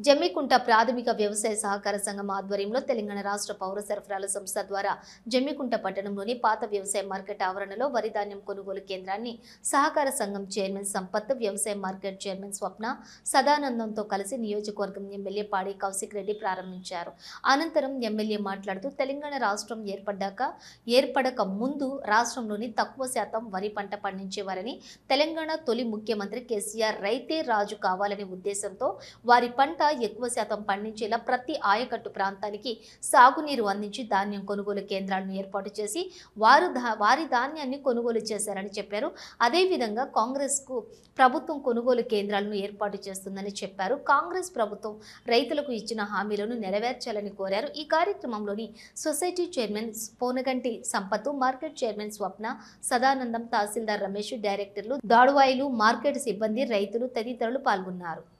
జమ్మికుంట ప్రాథమిక వ్యవసాయ సహకార సంఘం ఆధ్వర్యంలో తెలంగాణ రాష్ట్ర పౌర సరఫరాల సంస్థ ద్వారా జమ్మికుంట పట్టణంలోని పాత వ్యవసాయ మార్కెట్ ఆవరణలో వరి ధాన్యం కొనుగోలు కేంద్రాన్ని సహకార సంఘం చైర్మన్ సంపత్ వ్యవసాయ మార్కెట్ చైర్మన్ స్వప్న సదానందంతో కలిసి నియోజకవర్గం ఎమ్మెల్యే పాడి కౌశిక్ రెడ్డి ప్రారంభించారు. అనంతరం ఎమ్మెల్యే మాట్లాడుతూ తెలంగాణ రాష్ట్రం ఏర్పడ్డాక ఏర్పడక ముందు రాష్ట్రంలోని తక్కువ శాతం వరి పంట పండించేవారని తెలంగాణ తొలి ముఖ్యమంత్రి కేసీఆర్ రైతే రాజు కావాలనే ఉద్దేశంతో వారి పంట ఎక్కువ శాతం పండించేలా ప్రతి ఆయకట్టు ప్రాంతానికి సాగునీరు అందించి ధాన్యం కొనుగోలు కేంద్రాలను ఏర్పాటు చేసి వారు ధా- వారి ధాన్యాన్ని కొనుగోలు చేశారని చెప్పారు. అదేవిధంగా కాంగ్రెస్కు ప్రభుత్వం కొనుగోలు కేంద్రాలను ఏర్పాటు చేస్తుందని చెప్పారు. కాంగ్రెస్ ప్రభుత్వం రైతులకు ఇచ్చిన హామీలను నెరవేర్చాలని కోరారు. ఈ కార్యక్రమంలోని society chairman Ponaganti Sampath market chairman Swapna Sadanandam తహసీల్దార్ రమేష్ డైరెక్టర్లు దాడువాయిలు మార్కెట్ సిబ్బంది రైతులు తదితరులు పాల్గొన్నారు.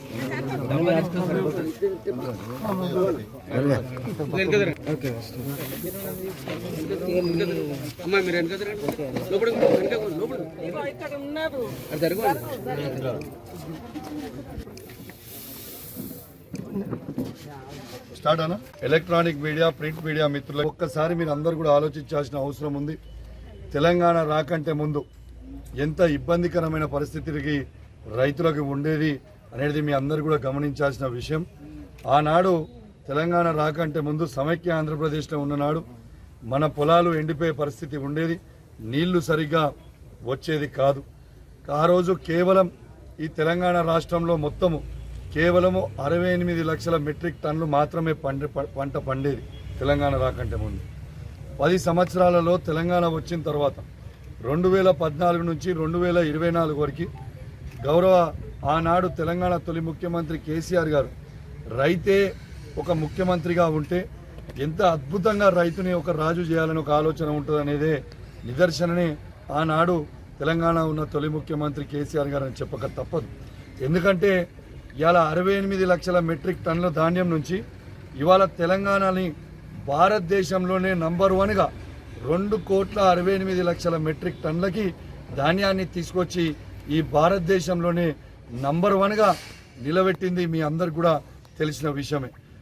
అమ్మా మీరు వెనక అది స్టార్ట్ అన్న? ఎలక్ట్రానిక్ మీడియా ప్రింట్ మీడియా మిత్రులు ఒక్కసారి మీరు అందరు కూడా ఆలోచించాల్సిన అవసరం ఉంది. తెలంగాణ రాకంటే ముందు ఎంత ఇబ్బందికరమైన పరిస్థితికి రైతులకు ఉండేది అనేది మీ అందరు కూడా గమనించాల్సిన విషయం. ఆనాడు తెలంగాణ రాకంటే ముందు సమైక్య ఆంధ్రప్రదేశ్లో ఉన్ననాడు మన పొలాలు ఎండిపోయే పరిస్థితి ఉండేది. నీళ్ళు సరిగ్గా వచ్చేది కాదు. ఆ రోజు కేవలం ఈ తెలంగాణ రాష్ట్రంలో మొత్తము కేవలము అరవై ఎనిమిది లక్షల మెట్రిక్ టన్నులు మాత్రమే పంట పంట పండేది తెలంగాణ రాకంటే ముందు. పది సంవత్సరాలలో తెలంగాణ వచ్చిన తర్వాత రెండు వేల పద్నాలుగు నుంచి రెండు వేల ఇరవై నాలుగు వరకు గౌరవ ఆనాడు తెలంగాణ తొలి ముఖ్యమంత్రి కేసీఆర్ గారు రైతే ఒక ముఖ్యమంత్రిగా ఉంటే ఎంత అద్భుతంగా రైతుని ఒక రాజు చేయాలని ఒక ఆలోచన ఉంటుందనేదే నిదర్శననే ఆనాడు తెలంగాణ ఉన్న తొలి ముఖ్యమంత్రి కేసీఆర్ గారు అని చెప్పక తప్పదు. ఎందుకంటే ఇవాళ అరవై ఎనిమిది లక్షల మెట్రిక్ టన్నుల ధాన్యం నుంచి ఇవాళ తెలంగాణని భారతదేశంలోనే నంబర్ వన్గా రెండు కోట్ల అరవై ఎనిమిది లక్షల మెట్రిక్ టన్నులకి ధాన్యాన్ని తీసుకొచ్చి ఈ భారతదేశంలోనే నంబర్ వన్గా నిలబెట్టింది మీ అందరికి కూడా తెలిసిన విషయమే.